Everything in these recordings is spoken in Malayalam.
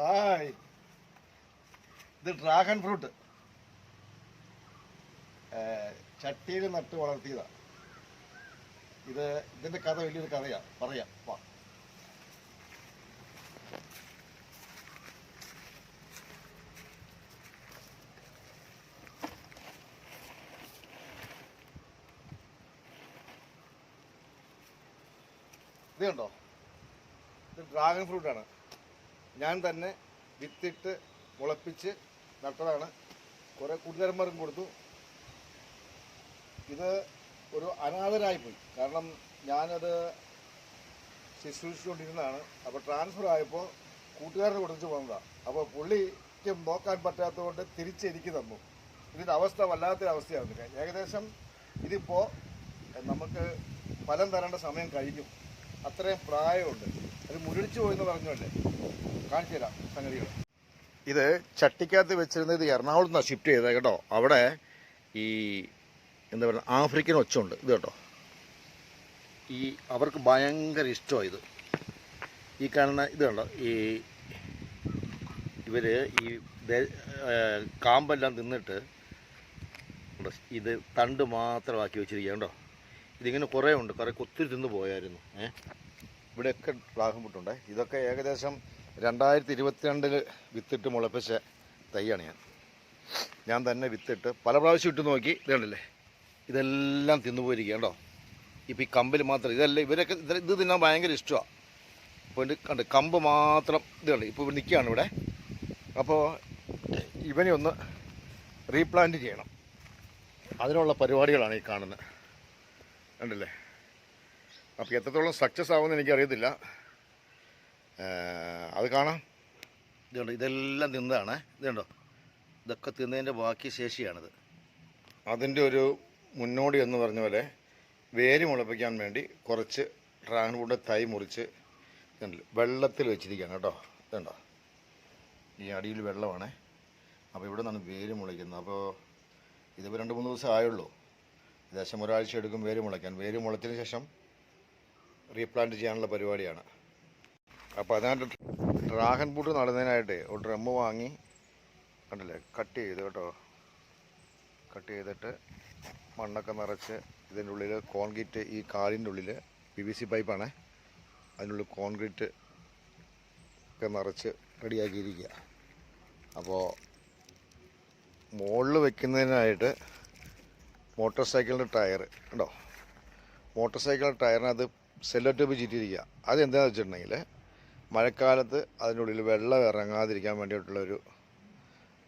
ഹായ്. ഇത് ഡ്രാഗൺ ഫ്രൂട്ട്. ചട്ടിയിൽ നട്ട് വളർത്തിയതാ. ഇത് ഇതിന്റെ കഥ വലിയൊരു കഥയാ. പറയാം. വാ. ഇത് ഇത് ഡ്രാഗൺ ഫ്രൂട്ടാണ്. ഞാൻ തന്നെ വിത്തിട്ട് മുളപ്പിച്ച് നട്ടതാണ്. കുറേ കൂട്ടുകാരന്മാരും കൊടുത്തു. ഇത് ഒരു അനാഥരായിപ്പോയി കാരണം ഞാനത് ശുശ്രൂഷിച്ചുകൊണ്ടിരുന്നതാണ്. അപ്പോൾ ട്രാൻസ്ഫർ ആയപ്പോൾ കൂട്ടുകാരന് കൊടുത്തു വന്നതാണ് അപ്പോൾ പുള്ളിക്ക് നോക്കാൻ പറ്റാത്തതുകൊണ്ട് തിരിച്ച് എനിക്ക് തന്നു. ഇതിന്റെ അവസ്ഥ വല്ലാത്തൊരവസ്ഥയാണ് ഏകദേശം ഇതിപ്പോൾ നമുക്ക് ഫലം തരേണ്ട സമയം കഴിഞ്ഞു. അത്രയും പ്രായമുണ്ട്. അത് മുരടിച്ചു പോയെന്ന് പറഞ്ഞല്ലേ കാണിച്ചു തരാം സംഗതികൾ ഇത് ചട്ടിക്കകത്ത് വെച്ചിരുന്നത് എറണാകുളത്ത് നിന്നാണ് ഷിഫ്റ്റ് ചെയ്തത് കേട്ടോ. അവിടെ ഈ എന്താ പറയുക ആഫ്രിക്കൻ ഒച്ചുണ്ട് ഇത് കേട്ടോ. ഈ അവർക്ക് ഭയങ്കര ഇഷ്ടമാണ് ഇത്. ഈ കാണുന്ന ഇത് കണ്ടോ? ഈ ഇവർ ഈ കാമ്പെല്ലാം തിന്നിട്ട് ഇത് തണ്ട് മാത്രമാക്കി വെച്ചിരിക്കുക കേട്ടോ. ഇതിങ്ങനെ കുറേ ഉണ്ട്. കുറേ ഒത്തിരി തിന്ന് പോയായിരുന്നു. ഏ? ഇവിടെയൊക്കെ ഡ്രാഗൺ ഫ്രൂട്ടുണ്ട് ഇതൊക്കെ ഏകദേശം രണ്ടായിരത്തി ഇരുപത്തിരണ്ടിൽ വിത്തിട്ട് മുളപ്പിച്ച തൈയാണ് ഞാൻ. ഞാൻ തന്നെ വിത്തിട്ട് പല പ്രാവശ്യം ഇട്ട് നോക്കി. ഇത് കണ്ടില്ലേ? ഇതെല്ലാം തിന്നുപോയിരിക്കുക കേട്ടോ. ഇപ്പം ഈ കമ്പിൽ മാത്രം ഇതല്ല ഇവരൊക്കെ ഇത് ഇത് തിന്നാൻ ഭയങ്കര ഇഷ്ടമാണ് അപ്പോൾ ഇത് കണ്ട് കമ്പ് മാത്രം ഇത് കണ്ട് ഇപ്പോൾ നിൽക്കുകയാണ് ഇവിടെ. അപ്പോൾ ഇവനെ ഒന്ന് റീപ്ലാന്റ് ചെയ്യണം. അതിനുള്ള പരിപാടികളാണ് ഈ കാണുന്നത്. കണ്ടില്ലേ? അപ്പോൾ എത്രത്തോളം സക്സസ് ആവുമെന്ന് എനിക്കറിയത്തില്ല. അത് കാണാം. ഇതുണ്ട് ഇതെല്ലാം തിന്നതാണ്. ഇതുണ്ടോ? ഇതൊക്കെ തിന്നതിന്റെ ബാക്കി ശേഷിയാണിത്. അതിന്റെ ഒരു മുന്നോടി എന്ന് പറഞ്ഞ പോലെ വേര് മുളപ്പിക്കാൻ വേണ്ടി കുറച്ച് ഡ്രാഗൺ ഫ്രൂട്ട് തൈ മുറിച്ച് വെള്ളത്തിൽ വെച്ചിരിക്കുകയാണ് കേട്ടോ. ഇതുണ്ടോ? ഈ അടിയിൽ വെള്ളമാണ്. അപ്പോൾ ഇവിടെ നിന്നാണ് വേര് മുളയ്ക്കുന്നത്. അപ്പോൾ ഇതിപ്പോൾ രണ്ട് മൂന്ന് ദിവസം ആയുള്ളൂ. ഏകദേശം ഒരാഴ്ച എടുക്കും വേര് മുളയ്ക്കാൻ. വേര് മുളച്ചതിന് ശേഷം റീപ്ലാന്റ് ചെയ്യാനുള്ള പരിപാടിയാണ്. അപ്പോൾ അതിനകത്ത് ഡ്രാഗൺ ബൂട്ട് നടുന്നതിനായിട്ട് ഒരു ഡ്രമ്മ് വാങ്ങി കണ്ടില്ലേ? കട്ട് ചെയ്ത് കേട്ടോ. കട്ട് ചെയ്തിട്ട് മണ്ണൊക്കെ നിറച്ച് ഇതിന്റെ ഉള്ളിൽ കോൺക്രീറ്റ് ഈ കാലിന്റെ ഉള്ളിൽ പി വി സി പൈപ്പാണ് അതിനുള്ളിൽ കോൺക്രീറ്റ് ഒക്കെ നിറച്ച് റെഡിയാക്കിയിരിക്കുക അപ്പോൾ മുകളിൽ വെക്കുന്നതിനായിട്ട് മോട്ടോർ സൈക്കിളിന്റെ ടയർ ഉണ്ടോ? മോട്ടോർ സൈക്കിളിന്റെ ടയറിനകത്ത് സെല്ലോ ട്യൂബ് ചീറ്റിയിരിക്കുക. അതെന്താണെന്ന് വെച്ചിട്ടുണ്ടെങ്കിൽ മഴക്കാലത്ത് അതിനുള്ളിൽ വെള്ളം ഇറങ്ങാതിരിക്കാൻ വേണ്ടിയിട്ടുള്ളൊരു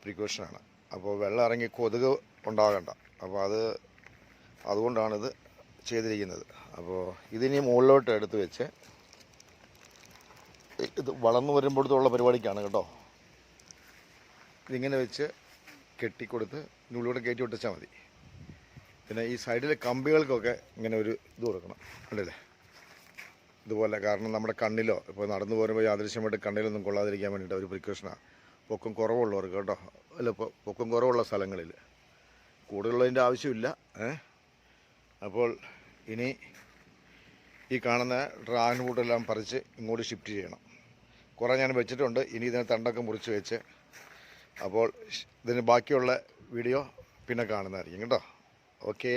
പ്രിക്കോഷനാണ് അപ്പോൾ വെള്ളം ഇറങ്ങി കൊതുക് ഉണ്ടാകണ്ട. അപ്പോൾ അത് അതുകൊണ്ടാണിത് ചെയ്തിരിക്കുന്നത്. അപ്പോൾ ഇതിനി മുകളിലോട്ട് എടുത്ത് വെച്ച് ഇത് വളർന്നു വരുമ്പോഴത്തുള്ള പരിപാടിക്കാണ് കേട്ടോ. ഇതിങ്ങനെ വെച്ച് കെട്ടിക്കൊടുത്ത് ഇതിനുള്ളിലൂടെ കയറ്റി ഒട്ടിച്ചാൽ മതി. പിന്നെ ഈ സൈഡിലെ കമ്പികൾക്കൊക്കെ ഇങ്ങനെ ഒരു ഇത് കൊടുക്കണം. കണ്ടില്ലേ? ഇതുപോലെ കാരണം നമ്മുടെ കണ്ണിലോ ഇപ്പോൾ നടന്നു പോരുമ്പോൾ യാദൃശ്യമായിട്ട് കണ്ണിലൊന്നും കൊള്ളാതിരിക്കാൻ വേണ്ടിയിട്ട് ഒരു പ്രിക്കോഷനാണ് പൊക്കം കുറവുള്ളവർക്ക് കേട്ടോ. അല്ല പൊക്കം കുറവുള്ള സ്ഥലങ്ങളിൽ. കൂടുതലുള്ളതിന്റെ ആവശ്യമില്ല അപ്പോൾ ഇനി ഈ കാണുന്ന ഡ്രാഗൺ ഫ്രൂട്ടെല്ലാം പറിച്ച് ഇങ്ങോട്ട് ഷിഫ്റ്റ് ചെയ്യണം. കുറേ ഞാൻ വെച്ചിട്ടുണ്ട് ഇനി ഇതിനെ തണ്ടൊക്കെ മുറിച്ച് വെച്ച് അപ്പോൾ ഇതിന് ബാക്കിയുള്ള വീഡിയോ പിന്നെ കാണുന്നതായിരിക്കും കേട്ടോ. ഓക്കേ